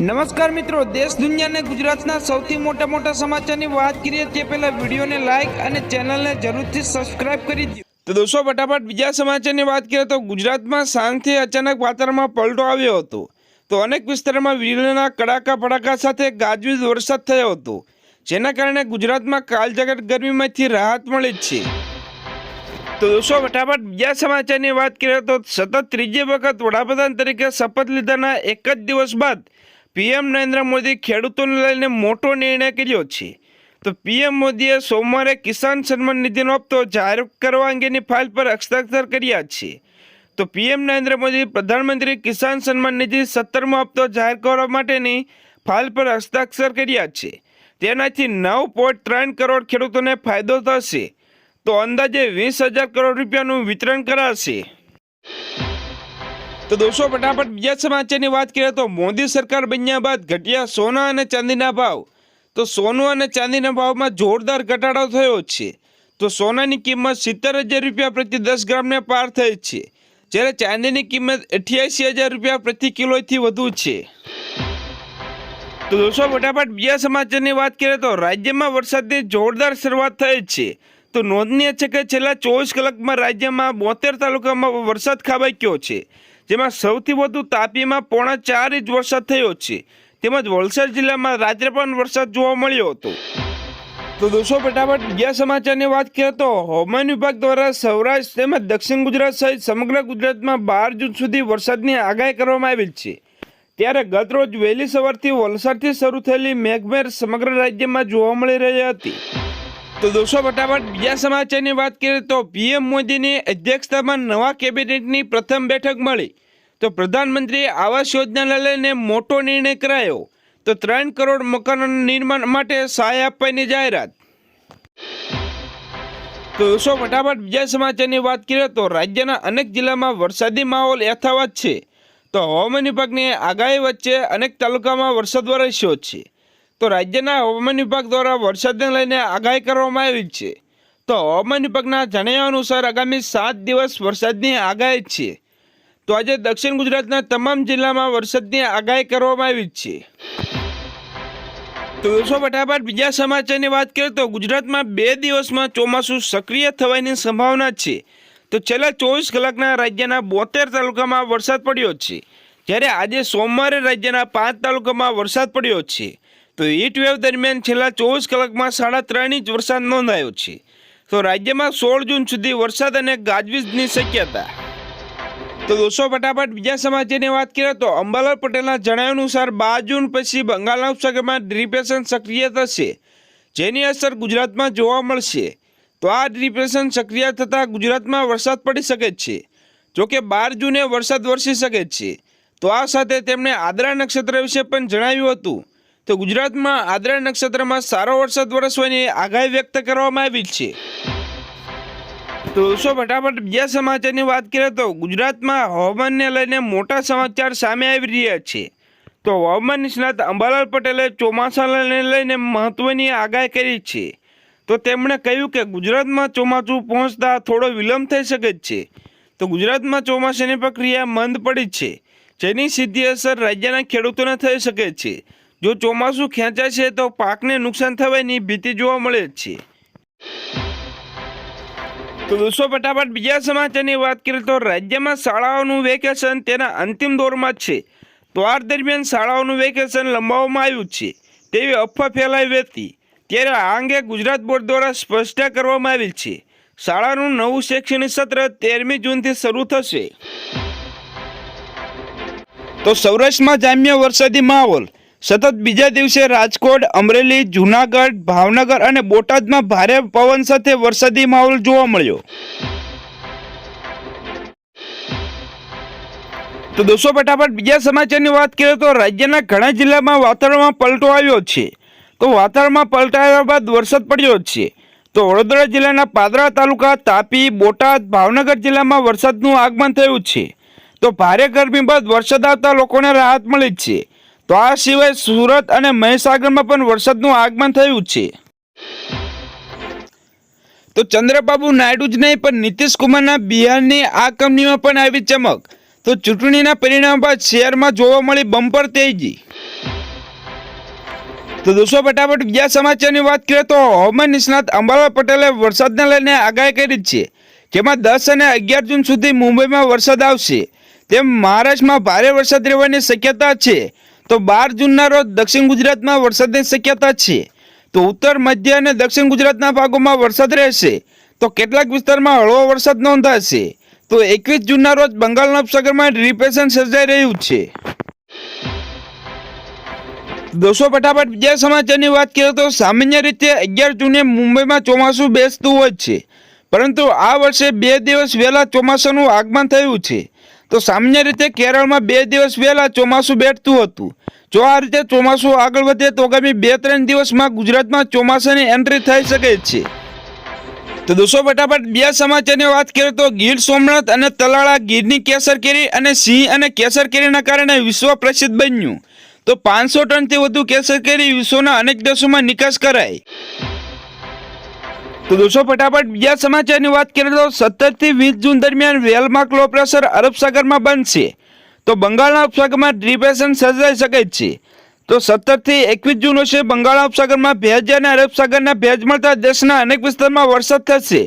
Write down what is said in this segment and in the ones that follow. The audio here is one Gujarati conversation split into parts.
નમસ્કાર મિત્રો, દેશ દુનિયાને ગુજરાતના સૌથી મોટા મોટા સમાચારની વાત કરીએ તે પહેલા વિડીયોને લાઈક અને ચેનલને જરૂરથી સબસ્ક્રાઇબ કરી દો તો દોસ્તો, ફટાફટ બીજા સમાચારની વાત કરીએ તો ગુજરાતમાં સાંજથી અચાનક વાતાવરણમાં પલટો આવ્યો હતો. તો અનેક વિસ્તારોમાં વીજળીના કડાકા ફડાકા સાથે ગાજવીજ વરસાદ થયો હતો. જેના કારણે ગુજરાતમાં કાળજાગર ગરમીમાંથી રાહત મળી છે. તો દોસ્તો, ફટાફટ બીજા સમાચારની વાત કરીએ તો સતત ત્રીજી વખત વડાપ્રધાન તરીકે શપથ લીધાના એક જ દિવસ બાદ પીએમ નરેન્દ્ર મોદી ખેડૂતોને લઈને મોટો નિર્ણય કર્યો છે. તો પીએમ મોદીએ સોમવારે કિસાન સન્માન નિધિનો હપ્તો જાહેર કરવા અંગેની ફાઇલ પર હસ્તાક્ષર કર્યા છે. તો પીએમ નરેન્દ્ર મોદી પ્રધાનમંત્રી કિસાન સન્માન નિધિ સત્તરમો હપ્તો જાહેર કરવા માટેની ફાઇલ પર હસ્તાક્ષર કર્યા છે. તેનાથી નવ પોઈન્ટ ત્રણ કરોડ ખેડૂતોને ફાયદો થશે. તો અંદાજે વીસ હજાર કરોડ રૂપિયાનું વિતરણ કરાશે. તો દોસ્તો, ફટાફટ બીજા સમાચારની વાત કરીએ તો મોદી સરકાર બન્યા બાદ ઘટ્યા સોના અને ચાંદીના ભાવ. તો સોનું અને ચાંદીના ભાવમાં જોરદાર ઘટાડો થયો છે. તો સોનાની કિંમત સિત્તેર હજાર રૂપિયા પ્રતિ દસ ગ્રામને પાર થઈ છે. જ્યારે ચાંદીની કિંમત અઠ્યાસી હજાર રૂપિયા પ્રતિ કિલોથી વધુ છે. તો દોસ્તો, ફટાફટ બીજા સમાચારની વાત કરીએ તો રાજ્યમાં વરસાદની જોરદાર શરૂઆત થઈ છે. તો નોંધનીય છે કે છેલ્લા ચોવીસ કલાકમાં રાજ્યમાં બોતેર તાલુકામાં વરસાદ ખાબક્યો છે. જેમાં સૌથી વધુ તાપીમાં પોણા ચાર ઇંચ વરસાદ થયો છે. તેમજ વલસાડ જિલ્લામાં રાત્રે પણ વરસાદ જોવા મળ્યો હતો. તો દોસ્તો, ફટાફટ બીજા સમાચારની વાત કરીએ તો હવામાન વિભાગ દ્વારા સૌરાષ્ટ્ર તેમજ દક્ષિણ ગુજરાત સહિત સમગ્ર ગુજરાતમાં બાર જૂન સુધી વરસાદની આગાહી કરવામાં આવી છે. ત્યારે ગતરોજ વહેલી સવારથી વલસાડથી શરૂ થયેલી મેઘમેર સમગ્ર રાજ્યમાં જોવા મળી રહી હતી. તો દોસ્તો, ફટાફટ બીજા સમાચારની વાત કરીએ તો પીએમ મોદીની અધ્યક્ષતામાં નવા કેબિનેટની પ્રથમ બેઠક મળી. તો પ્રધાનમંત્રી આવાસ યોજનાને લઈને મોટો નિર્ણય કરાયો. તો ત્રણ કરોડ મકાનોના નિર્માણ માટે સહાય આપવાની જાહેરાત. તો દોસ્તો, ફટાફટ બીજા સમાચારની વાત કરીએ તો રાજ્યના અનેક જિલ્લામાં વરસાદી માહોલ યથાવત છે. તો હવામાન વિભાગની આગાહી વચ્ચે અનેક તાલુકામાં વરસાદ વરસ્યો છે. તો રાજ્યના હવામાન વિભાગ દ્વારા વરસાદને લઈને આગાહી કરવામાં આવી છે. તો હવામાન વિભાગના જણાવ્યા અનુસાર આગામી સાત દિવસ વરસાદની આગાહી છે. તો આજે દક્ષિણ ગુજરાતના તમામ જિલ્લામાં વરસાદની આગાહી કરવામાં આવી છે. તો દોસ્તો ફટાફટ બીજા સમાચારની વાત કરીએ તો ગુજરાતમાં બે દિવસમાં ચોમાસું સક્રિય થવાની સંભાવના છે. તો છેલ્લા ચોવીસ કલાકના રાજ્યના બોતેર તાલુકામાં વરસાદ પડ્યો છે. જ્યારે આજે સોમવારે રાજ્યના પાંચ તાલુકામાં વરસાદ પડ્યો છે. તો હીટ વેવ દરમિયાન છેલ્લા ચોવીસ કલાકમાં સાડા ત્રણ ઇંચ વરસાદ નોંધાયો છે. તો રાજ્યમાં સોળ જૂન સુધી વરસાદ અને ગાજવીજની શક્યતા. તો દોસ્તો, ફટાફટ બીજા સમાચારની વાત કરીએ તો અંબાલાલ પટેલના જણાવ્યા અનુસાર બાર જૂન પછી બંગાળના ઉપસાગરમાં ડિપ્રેશન સક્રિય થશે, જેની અસર ગુજરાતમાં જોવા મળશે. તો આ ડિપ્રેશન સક્રિય થતાં ગુજરાતમાં વરસાદ પડી શકે છે, જોકે બાર જૂને વરસાદ વરસી શકે છે. તો આ સાથે તેમણે આદરા નક્ષત્ર વિશે પણ જણાવ્યું હતું. તો ગુજરાતમાં આદ્રા નક્ષત્રમાં સારો વરસાદ વરસવાની આગાહી વ્યક્ત કરવામાં આવી છે. તો દોસ્તો ફટાફટ બીજા સમાચારની વાત કરીએ તો ગુજરાતમાં હવામાનને લઈને મોટા સમાચાર સામે આવી રહ્યા છે. તો હવામાન નિષ્ણાત અંબાલાલ પટેલે ચોમાસાને લઈને મહત્વની આગાહી કરી છે. તો તેમણે કહ્યું કે ગુજરાતમાં ચોમાસું પહોંચતા થોડો વિલંબ થઈ શકે છે. તો ગુજરાતમાં ચોમાસાની પ્રક્રિયા મંદ પડી છે. જેની સીધી અસર રાજ્યના ખેડૂતોને થઈ શકે છે. જો ચોમાસું છે તો પાકને નુકસાન થવાની ભીતિ જોવા મળે છે. તો દોસ્તો, ફટાફટ બીજા સમાચારની વાત કરીએ તો રાજ્યમાં શાળાઓનું વેકેશન તેના અંતિમ દોરમાં છે. તો દરમિયાન શાળાઓનું વેકેશન લંબાવવામાં આવ્યું છે. તેવી અફવા ફેલાવી હતી ત્યારે આ અંગે ગુજરાત બોર્ડ દ્વારા સ્પષ્ટતા કરવામાં આવી છે. શાળાનું નવું શૈક્ષણિક સત્ર તેરમી જૂનથી શરૂ થશે. તો સૌરાષ્ટ્રમાં જામ્ય વરસાદી માહોલ. સતત બીજા દિવસે રાજકોટ, અમરેલી, જૂનાગઢ, ભાવનગર અને બોટાદમાં ભારે પવન સાથે વરસાદી માહોલ જોવા મળ્યો. તો દોસ્તો, ફટાફટ બીજા સમાચારની વાત કરીએ તો રાજ્યના ઘણા જિલ્લામાં વાતાવરણમાં પલટો આવ્યો છે. તો વાતાવરણમાં પલટાયા બાદ વરસાદ પડ્યો છે. તો વડોદરા જિલ્લાના પાદરા તાલુકા, તાપી, બોટાદ, ભાવનગર જિલ્લામાં વરસાદનું આગમન થયું છે. તો ભારે ગરમી બાદ વરસાદ આવતા લોકોને રાહત મળી છે. તો આ સિવાય સુરત અને મહીસાગરમાં પણ વરસાદનું આગમન થયું છે. તો ચંદ્રબાબુ નાયડુ જ નહીં, પણ નીતિશ કુમારના બિહારની આ કંપનીમાં પણ આવી ચમક. તો ચૂંટણીના પરિણામ બાદ શેરમાં જોવા મળી બમ્પર તેજી. તો દોસ્તો, ફટાફટ બીજા સમાચારની વાત કરીએ તો હવામાન નિષ્ણાત અંબાલાલ પટેલે વરસાદને લઈને આગાહી કરી છે જેમાં દસ અને અગિયાર જૂન સુધી મુંબઈમાં વરસાદ આવશે. તેમ મહારાષ્ટ્રમાં ભારે વરસાદ રહેવાની શક્યતા છે. તો બાર જૂનના રોજ દક્ષિણ ગુજરાતમાં વરસાદની શક્યતા છે. તો ઉત્તર, મધ્ય અને દક્ષિણ ગુજરાતના ભાગોમાં વરસાદ રહેશે. તો કેટલાક વિસ્તારમાં હળવો વરસાદ નોંધાશે. તો એકવીસ જૂનના રોજ બંગાળના ઉપસાગરમાં ડિપ્રેશન સર્જાઈ રહ્યું છે. દોસ્તો, ફટાફટ બીજા સમાચારની વાત કરીએ તો સામાન્ય રીતે અગિયાર જૂને મુંબઈમાં ચોમાસું બેસતું હોય છે. પરંતુ આ વર્ષે બે દિવસ વહેલા ચોમાસાનું આગમન થયું છે. તો સામાન્ય રીતે કેરળમાં બે દિવસ પહેલાં ચોમાસું બેઠતું હતું. જો આ રીતે ચોમાસું આગળ વધે તો આગામી બે ત્રણ દિવસમાં ગુજરાતમાં ચોમાસાની એન્ટ્રી થઈ શકે છે. તો દોસ્તો, ફટાફટ બે સમાચારની વાત કરીએ તો ગીર સોમનાથ અને તલાળા ગીરની કેસર કેરી અને સિંહ અને કેસર કેરીના કારણે વિશ્વ પ્રસિદ્ધ બન્યું. તો પાંચસો ટનથી વધુ કેસર કેરી વિશ્વના અનેક દેશોમાં નિકાસ કરાય. તો દોસ્તો ફટાફટ બીજા સમાચારની વાત કરીએ તો સત્તરથી વીસ જૂન દરમિયાન વેલમાર્ક લો પ્રેશર અરબ બનશે. તો બંગાળના ઉપસાગરમાં ડિપ્રેશન સર્જાઈ શકે છે. તો સત્તરથી એકવીસ જૂન હશે બંગાળના ઉપસાગરમાં ભેજ અને અરબ સાગરના ભેજ મળતા દેશના અનેક વિસ્તારમાં વરસાદ થશે.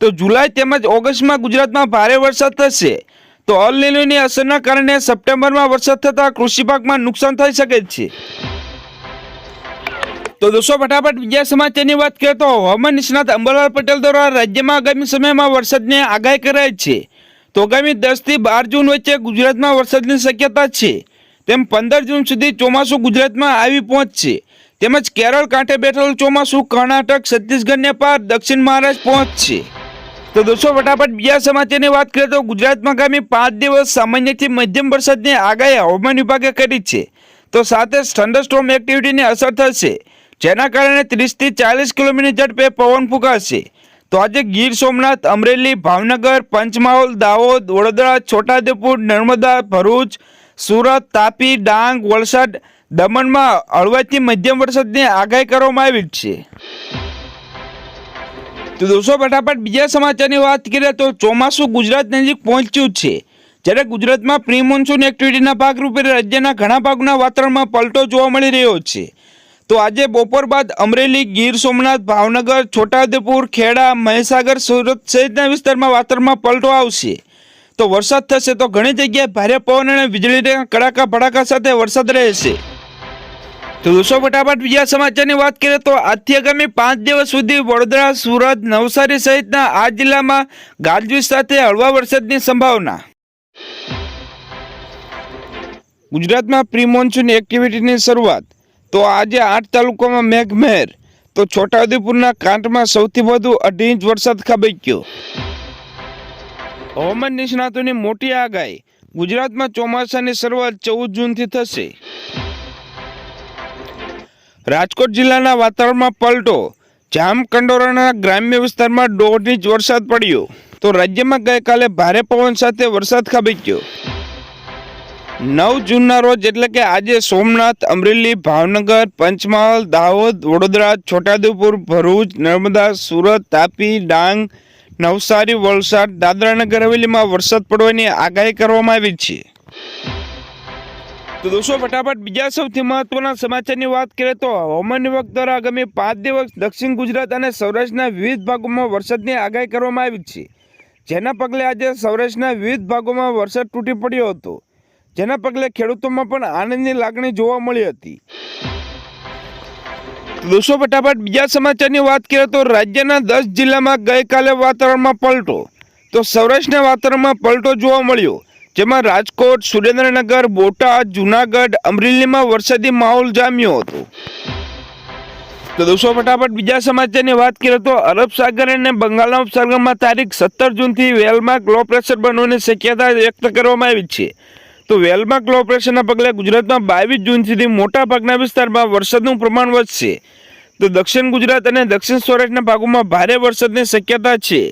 તો જુલાઈ તેમજ ઓગસ્ટમાં ગુજરાતમાં ભારે વરસાદ થશે. તો અલ નિલોની અસરના કારણે સપ્ટેમ્બરમાં વરસાદ થતાં કૃષિ પાકમાં નુકસાન થઈ શકે છે. તો દોસ્તો, ફટાફટ બીજા સમાચારની વાત કરીએ તો હવામાન નિષ્ણાત અંબરલાલ પટેલ દ્વારા રાજ્યમાં આગામી સમયમાં વરસાદની આગાહી કરાઈ છે. તો આગામી દસથી બાર જૂન વચ્ચે ગુજરાતમાં વરસાદની શક્યતા છે. તેમ પંદર જૂન સુધી ચોમાસું ગુજરાતમાં આવી પહોંચશે. તેમજ કેરળ, કાંઠે બેઠેલું ચોમાસું કર્ણાટક છત્તીસગઢને પાર દક્ષિણ મહારાષ્ટ્ર પહોંચશે. તો દોસ્તો, ફટાફટ બીજા સમાચારની વાત કરીએ તો ગુજરાતમાં આગામી પાંચ દિવસ સામાન્યથી મધ્યમ વરસાદની આગાહી હવામાન વિભાગે કરી છે. તો સાથે થંડરસ્ટોર્મ એક્ટિવિટીની અસર થશે. જેના કારણે ત્રીસથી ચાલીસ કિલોમીટર ઝડપે પવન ફૂંકાશે. તો આજે ગીર સોમનાથ, અમરેલી, ભાવનગર, પંચમહાલ, દાહોદ, વડોદરા, છોટાઉદેપુર, નર્મદા, ભરૂચ, સુરત, તાપી, ડાંગ, વલસાડ, દમણમાં હળવાથી મધ્યમ વરસાદની આગાહી કરવામાં આવી છે. તો દોસ્તો, ફટાફટ બીજા સમાચારની વાત કરીએ તો ચોમાસું ગુજરાત નજીક પહોંચ્યું છે, જ્યારે ગુજરાતમાં પ્રી મોન્સૂન એક્ટિવિટીના ભાગરૂપે રાજ્યના ઘણા ભાગના વાતાવરણમાં પલટો જોવા મળી રહ્યો છે. તો આજે બપોર બાદ અમરેલી, ગીર સોમનાથ, ભાવનગર, છોટાઉદેપુર, ખેડા, મહીસાગર, સુરત સહિતના વિસ્તારમાં વાતાવરણમાં પલટો આવશે. તો વરસાદ થશે તો ઘણી જગ્યાએ ભારે પવન અને વીજળીના કડાકા ભડાકા સાથે વરસાદ રહેશે. તો દોસ્તો, ફટાફટ બીજા સમાચારની વાત કરીએ તો આજથી આગામી પાંચ દિવસ સુધી વડોદરા, સુરત, નવસારી સહિતના આ જિલ્લામાં ગાજવીજ સાથે હળવા વરસાદની સંભાવના. ગુજરાતમાં પ્રી મોન્સૂન એક્ટિવિટીની શરૂઆત. તો આજે આઠ તાલુકામાં મેઘમહેર. તો છોટાઉદેપુરના કાંઠમાં સૌથી વધુ અઢી ઇંચ વરસાદ ખાબક્યો. હવામાન નિષ્ણાતોની મોટી આગાહી. ગુજરાતમાં ચોમાસાની શરૂઆત ચૌદ જૂનથી થશે. રાજકોટ જિલ્લાના વાતાવરણમાં પલટો. જામકંડોરણા ગ્રામ્ય વિસ્તારમાં દોઢ ઇંચ વરસાદ પડ્યો. તો રાજ્યમાં ગઈકાલે ભારે પવન સાથે વરસાદ ખાબક્યો. નવ જૂનના રોજ એટલે કે આજે સોમનાથ, અમરેલી, ભાવનગર, પંચમહાલ, દાહોદ, વડોદરા, છોટાઉદેપુર, ભરૂચ, નર્મદા, સુરત, તાપી, ડાંગ, નવસારી, વલસાડ, દાદરાનગર હવેલીમાં વરસાદ પડવાની આગાહી કરવામાં આવી છે. તો દોસ્તો, ફટાફટ બીજા સૌથી મહત્વના સમાચારની વાત કરીએ તો હવામાન વિભાગ દ્વારા આગામી પાંચ દિવસ દક્ષિણ ગુજરાત અને સૌરાષ્ટ્રના વિવિધ ભાગોમાં વરસાદની આગાહી કરવામાં આવી છે. જેના પગલે આજે સૌરાષ્ટ્રના વિવિધ ભાગોમાં વરસાદ તૂટી પડ્યો હતો. જેના પગલે ખેડૂતોમાં પણ આનંદની લાગણી જોવા મળી હતી. દોસ્તો, ફટાફટ બીજા સમાચારની વાત કરીએ તો રાજ્યના દસ જિલ્લામાં ગઈકાલે વાતાવરણમાં પલટો. તો સૌરાષ્ટ્રના વાતાવરણમાં પલટો જોવા મળ્યો, જેમાં રાજકોટ, સુરેન્દ્રનગર, બોટાદ, જુનાગઢ, અમરેલીમાં વરસાદી માહોલ જામ્યો હતો. તો દોસ્તો, ફટાફટ બીજા સમાચારની વાત કરીએ તો અરબ સાગર અને બંગાળના ઉપસાગરમાં તારીખ સત્તર જૂનથી વેલમાર્ક લો પ્રેશર બનવાની શક્યતા વ્યક્ત કરવામાં આવી છે. તો વેલમાં લો પ્રેશરના પગલે ગુજરાતમાં બાવીસ જૂન સુધી મોટા ભાગના વિસ્તારમાં વરસાદનું પ્રમાણ વધશે. તો દક્ષિણ ગુજરાત અને દક્ષિણ સૌરાષ્ટ્રના ભાગોમાં ભારે વરસાદની શક્યતા છે.